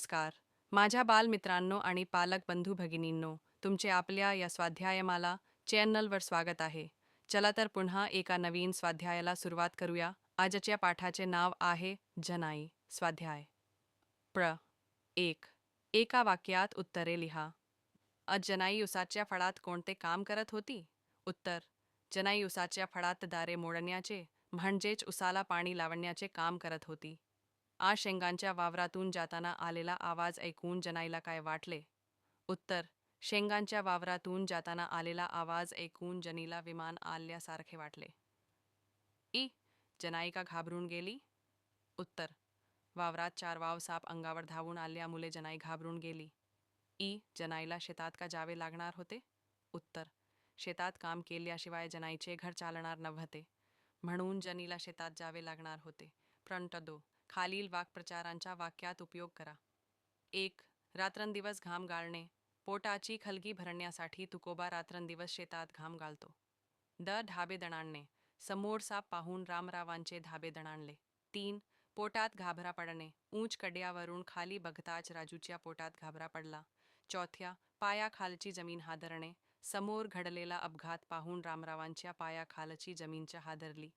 नमस्कार. माझ्या बालमित्रांनो आणि पालक बंधू भगिनींनो तुमचे आपल्या या स्वाध्यायमाला चॅनलवर स्वागत आहे. चला तर पुन्हा एका नवीन स्वाध्यायाला सुरुवात करूया. आजच्या पाठाचे नाव आहे जनाई स्वाध्याय. प्र. एक. एका वाक्यात उत्तरे लिहा. आज जनाई उसाच्या फळात कोणते काम करत होती? उत्तर. जनाई उसाच्या फळात दारे मोडण्याचे म्हणजेच उसाला पाणी लावण्याचे काम करत होती. आ शेंगांच्या वावरातून जाताना आलेला आवाज ऐकून जनाईला काय वाटले? उत्तर शेंगांच्या वावरातून जाताना आलेला आवाज ऐकून जनीला विमान आल्यासारखे वाटले. ई जनाईका घाबरून गेली? उत्तर वावरात चार वाव साप अंगावर धावून आल्यामुळे जनाई घाबरून गेली. ई जनाईला शेतात का जावे लागणार होते? उत्तर शेतात काम केल्याशिवाय जनाईचे घर चालणार नव्हते. म्हणून जनीला शेतात जावे लागणार होते. फ्रंट दो खालील वाक्प्रचारांच्या वाक्यात उपयोग करा. एक रात्रंदिवस घाम गाळणे. पोटाची खलगी भरण्यासाठी तुकोबा रात्रंदिवस शेतात घाम गाळतो. द ढाबे दणाणणे. समोर साप पाहून रामरावांचे धाबे दणाणले. तीन पोटात घाबरा पडणे. ऊंच कड्यावरून खाली बघताच राजूच्या पोटात घाबरा पडला. चौथ्या पायाखालची जमीन हादरणे. समोर घडलेला अपघात पाहून रामरावांच्या पायाखालची जमीनच्या हादरली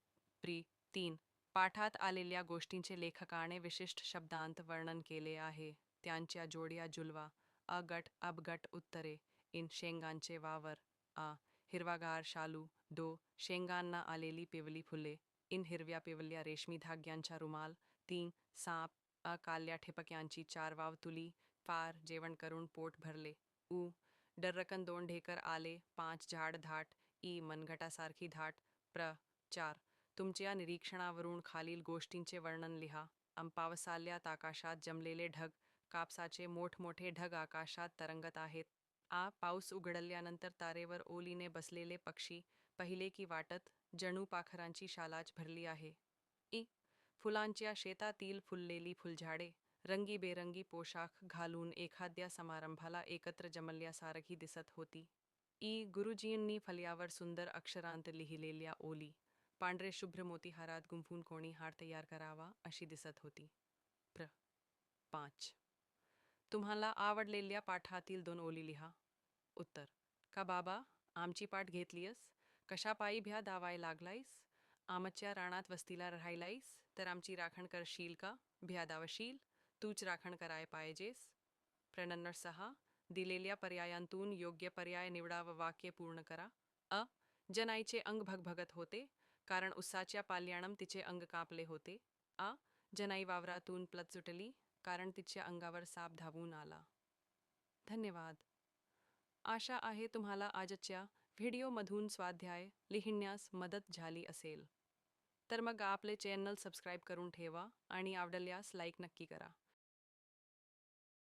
प्री तीन पाठात आलेल्या गोष्टींचे लेखकाने विशिष्ट शब्दांत वर्णन केले आहे. त्यांच्या जोड्या जुलवा अगट अपगट उत्तरे इन शेंगांचे वावर आ हिरवागार शालू दो शेंगांना आलेली पिवली फुले इन हिरव्या पिवल्या रेशमी धाग्यांचा रुमाल तीन साप अ काल्या ठिपक्यांची चार वाव तुली फार जेवण करून पोट भरले उ डर्रकन दोन ढेकर आले पाच झाड धाट ई मनगटासारखी धाट प्र चार तुमच्या निरीक्षणावरून खालील गोष्टींचे वर्णन लिहा. अंपावसाल्यात आकाशात जमलेले ढग कापसाचे मोठमोठे ढग आकाशात तरंगत आहेत. आ पाऊस उघडल्यानंतर तारेवर ओलीने बसलेले पक्षी पहिले की वाटत जणू पाखरांची शालाच भरली आहे. ई फुलांच्या शेतातील फुललेली फुलझाडे रंगीबेरंगी पोशाख घालून एखाद्या समारंभाला एकत्र जमल्यासारखी दिसत होती. ई गुरुजींनी फल्यावर सुंदर अक्षरांत लिहिलेल्या ओली पांढरे शुभ्र मोतीहारात गुंफून कोणी हार तयार करावा अशी दिसत होती. प्र. पाच. तुम्हाला आवडलेल्या पाठातील दोन ओली लिहा. उत्तर. का बाबा आमची पाठ घेतलीयस? कशापायी भ्या दावाय लागलायस? आमच्या राणात वस्तीला राहायलायस? तर आमची राखण करशील का? भ्या दावशील? तूच राखण कराय पाहिजेस प्रनन्नर सहा. दिलेल्या पर्यायांतून योग्य पर्याय निवडा व वाक्य पूर्ण करा. अ. जनाईचे अंग भगभगत होते. कारण उसाच्या पाल्याणम तिचे अंग कापले होते. आ जनाई वावरातून प्लत सुटली कारण तिच्या अंगावर साप धावून आला. धन्यवाद. आशा आहे तुम्हाला आजच्या व्हिडिओमधून स्वाध्याय लिहिण्यास मदत झाली असेल. तर मग आपले चॅनल सबस्क्राईब करून ठेवा आणि आवडल्यास लाईक नक्की करा.